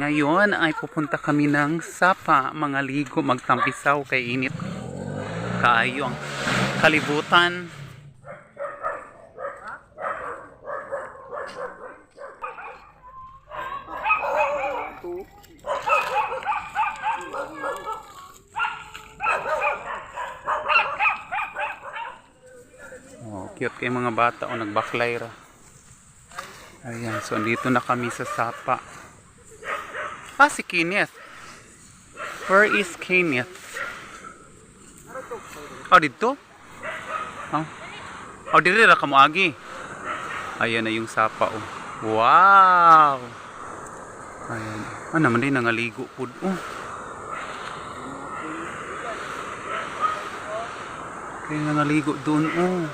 Ngayon ay pupunta kami ng Sapa, mga ligo, magtampisaw kay init. Kaayo ang kalibutan. Oh, cute kay mga bata o nagbaklay ra. Ayan, so andito na kami sa Sapa. Ah, si Kenneth. Where is Kenneth? Oh, dito? Oh. Oh, dito ra kamo agi. Ayan na yung Sapa oh. Wow! Ayan. Ah, naman din nangaligo pud. Oh. Kaya nangaligo doon oh.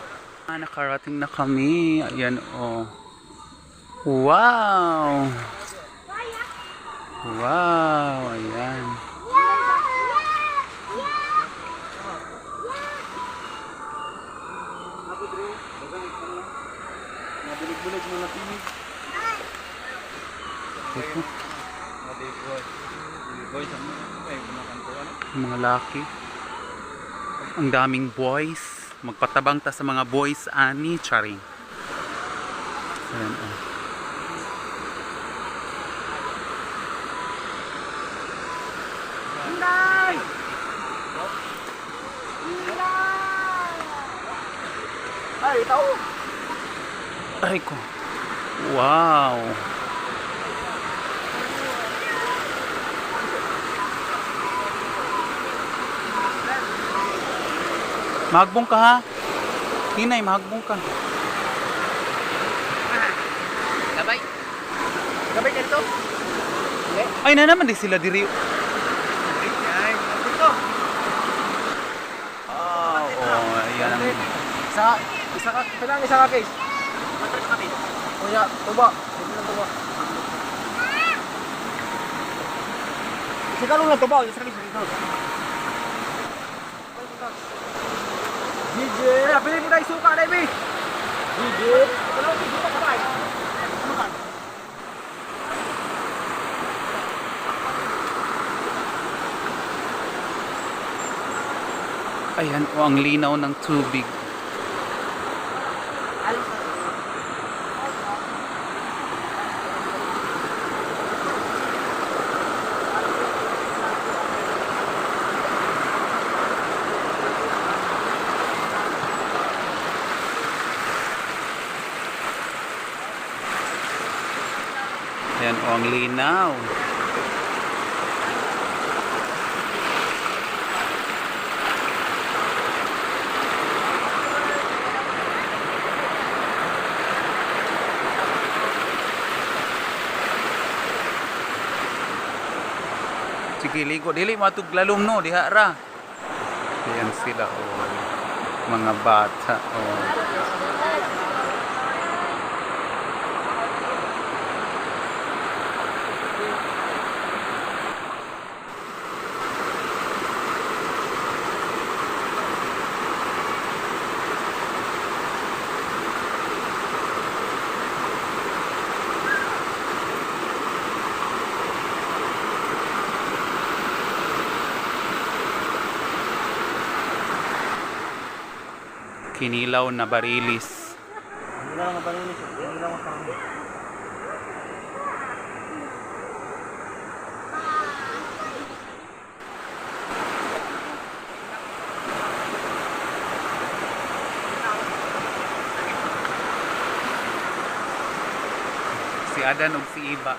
Ah, nakarating na kami. Ayan oh. Wow! Wow! Ayan. Nabulig-bulig mo na tinig. Mga laki. Ang daming boys. Magpatabang ta sa mga boys ani, charing. Ayan oh. Ay, tao! Ay ko. Wow! Magbong ka ha? Tinay, magbong ka. Gabay! Gabay ka dito? Ay na naman di sila diri. Ay, dito! Oh, oh, ayan ang Isa, isa ka, lang, isa ka case. Kuya, tuba. Sige lang tuba. Isa ka lang na tuba, isa ka dito. DJ! Pili mo tayo suka, Debbie! DJ! Ano ang suka ka tayo? Ayan po ang linaw ng tubig. Ayan po ang linaw. Sige, ligo. Dili matug lalom no, diha ra. Ayan sila, oh. Mga bata, oh. Kinilaw na barilis. Hindi lang ang paninis. Hindi lang ang paninis. Si Adan ug si Iba.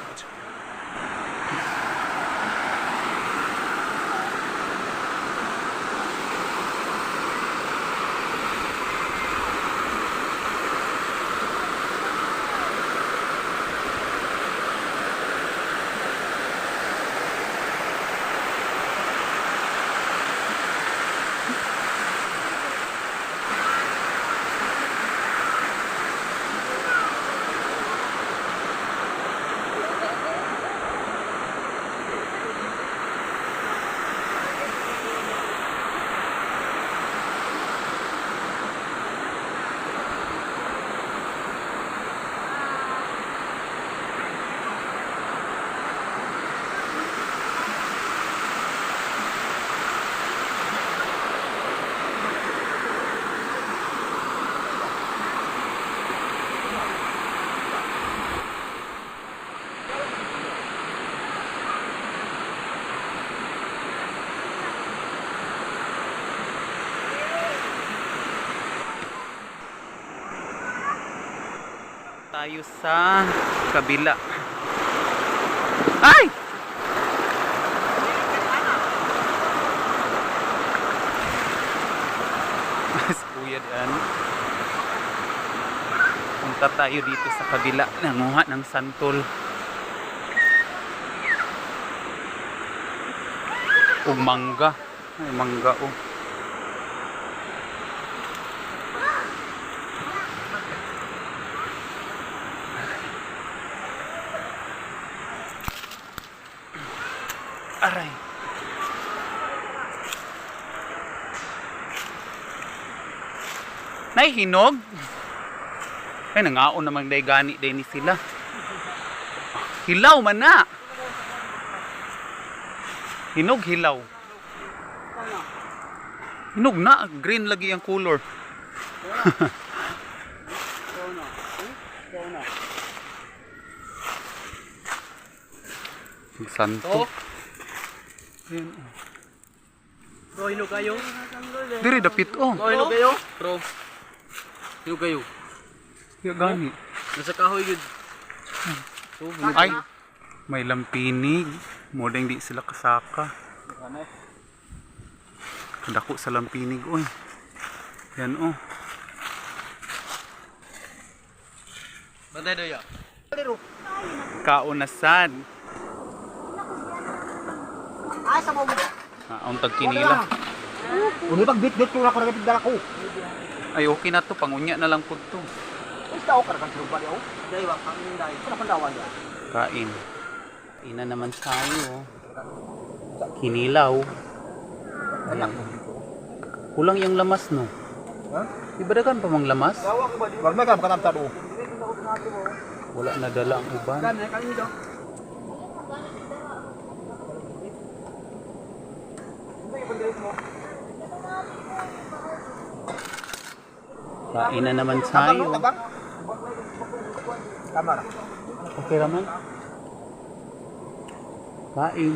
Tayo sa kabila. Ay! Mas kuya yan. Punta tayo dito sa kabila. Nanguha ng santol. O mangga. Ay, mangga oh. Nay, hinog? Ay, nangaon naman day gani day ni sila. Hilaw man na. Hinog, hilaw. Hinog na, green lagi ang color. Santo. Ayan, oh. Bro, hinog kayo? Diri dapit oh. Bro, hinog kayo? Bro. Hinog kayo. Kaya gani. Nasa kahoy yun. So, hinog Ay, may lampinig. Modeng di sila kasaka. Kadako sa lampinig, oy. Yan, oh. Bantay daw ya. Kaunasan. Ay, sa mo. Ah, ang tagkinila. Uni pag bit-bit ko na ko nagpigdala ko. Ay, okay na to. Pangunya na lang po to. Basta ako karang surupa niyo. Dai wa kang dai. Kuna pandawan ya. Kain. Ina naman tayo. Kinilaw. Ayan. Kulang yung lamas, no? Ha? Ibadagan pa mang lamas? Wag na kam katam tado. Wala na dala ang uban. Kan kan dito. Kain na naman tayo. Tama na. Okay naman. Kain.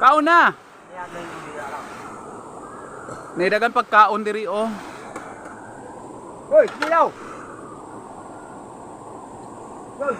Kaon na! Naidagan pagkaon diri oh. Hoy, dilaw. Hoy.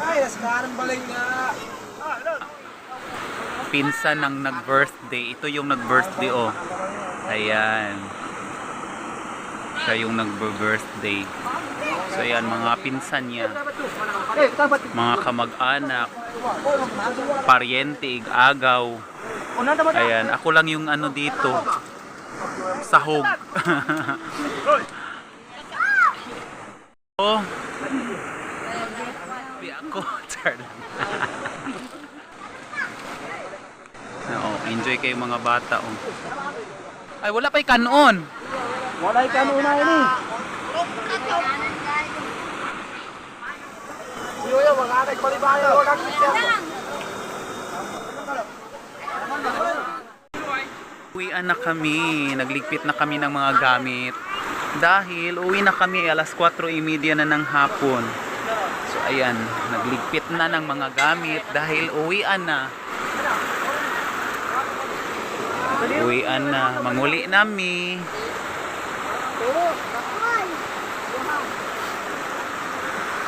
Ay, naskaran balay nga. Pinsan ng nag-birthday. Ito yung nag-birthday oh. Ayan. Siya yung nag-birthday. So ayan, mga pinsan niya. Mga kamag-anak. Paryente, agaw. Ayan, ako lang yung ano dito. Sahog. oh. Ako. Char lang. Oo, enjoy kayo mga bata. Oh. Ay, wala pa'y kanon. Walay ka muna ini. Yo yo, mga anak balibayo, wag kang Uwian na kami. Nagligpit na kami ng mga gamit. Dahil uwi na kami alas 4.30 na ng hapon. So ayan, nagligpit na ng mga gamit dahil uwian na. Uwian na. Manguli nami.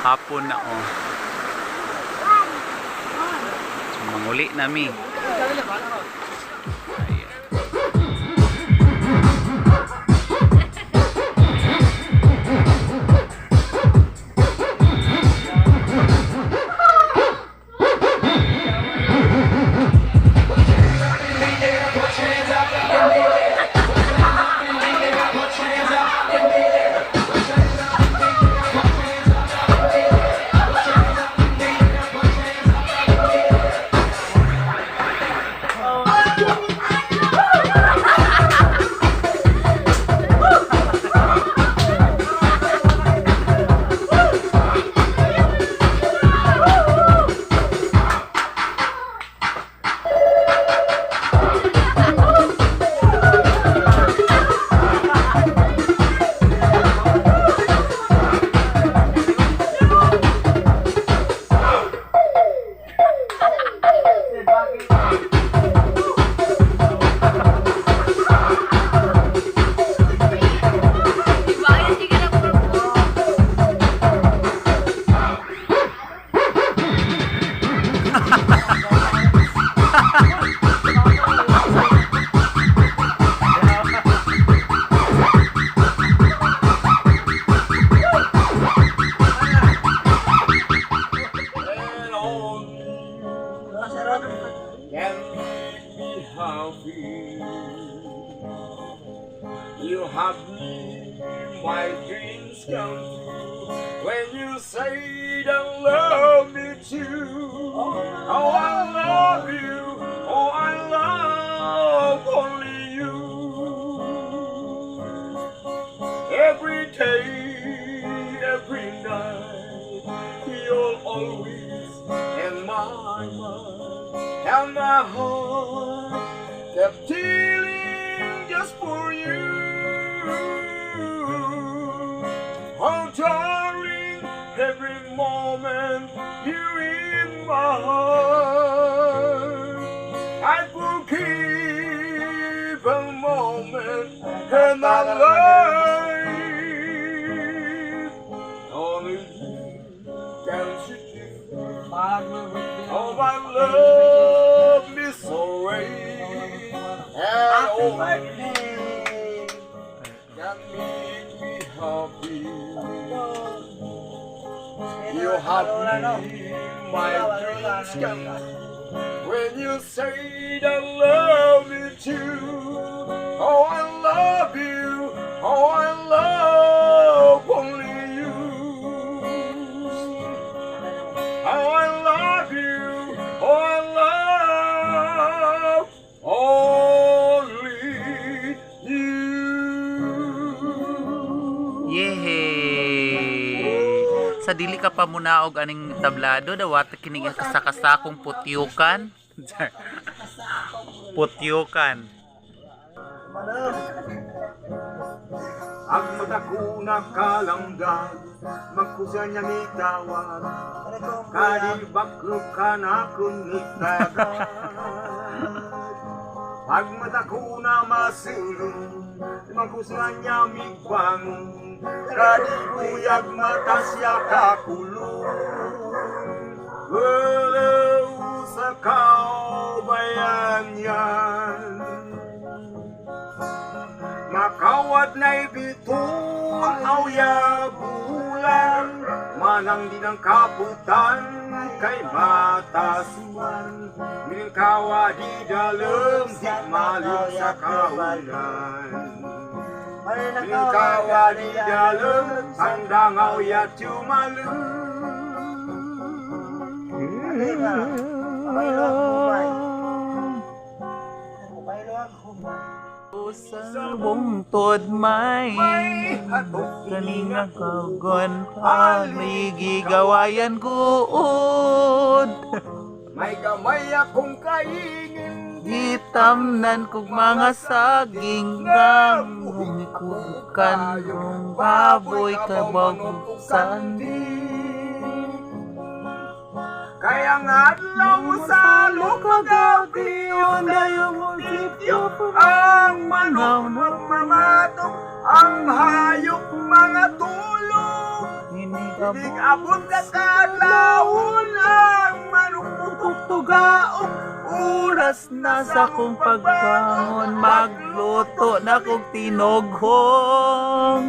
Hapon na oh. So, manguli nami. My dreams come true. When you say that love me too. Oh, I love you. Oh, I love only you. Every day, every night, you're always in my mind. And my heart kept every moment you're in my heart. I will keep a moment in my life. Only you can see Oh, my love me so right. And only you can make me happy. You have me, my dreams come when you say that love me too. Oh, I love you. Oh, I love only you. Oh, I love you. Oh, I love only you. Yehey! Sa dili ka pa munaog aning tablado dawat kining kasakasakong putyukan. putyukan. Ang mata ko nakalanggan, magkusa niya mitawan. Kalibaklog ka na kunitagan. Pag mata ko na masulong, magkusa niya migbangon. Kalibuyag mata siya kakulong. Walaw sa kaubayan yan. Makawat na ibitong awya bulan Manang di ng kaputan kay matasuan Milkawa di dalam di maling sa kaulan Milkawa di dalam tandang awya cumalun Sa bungtod may kaninga kagon paligi gawayan kuod May gamay akong kaingin Gitamnan kog mga saging ng humikukan kong baboy kabog sandi. Kaya nga adlaw sa lukagabi Yun dayo mo sityo Ang manok magmamatok Ang hayop mga tulog Hindi abot ka kadlawon Ang manok tutugtugaok Oras na sa kong pagbangon Magluto na kong tinoghong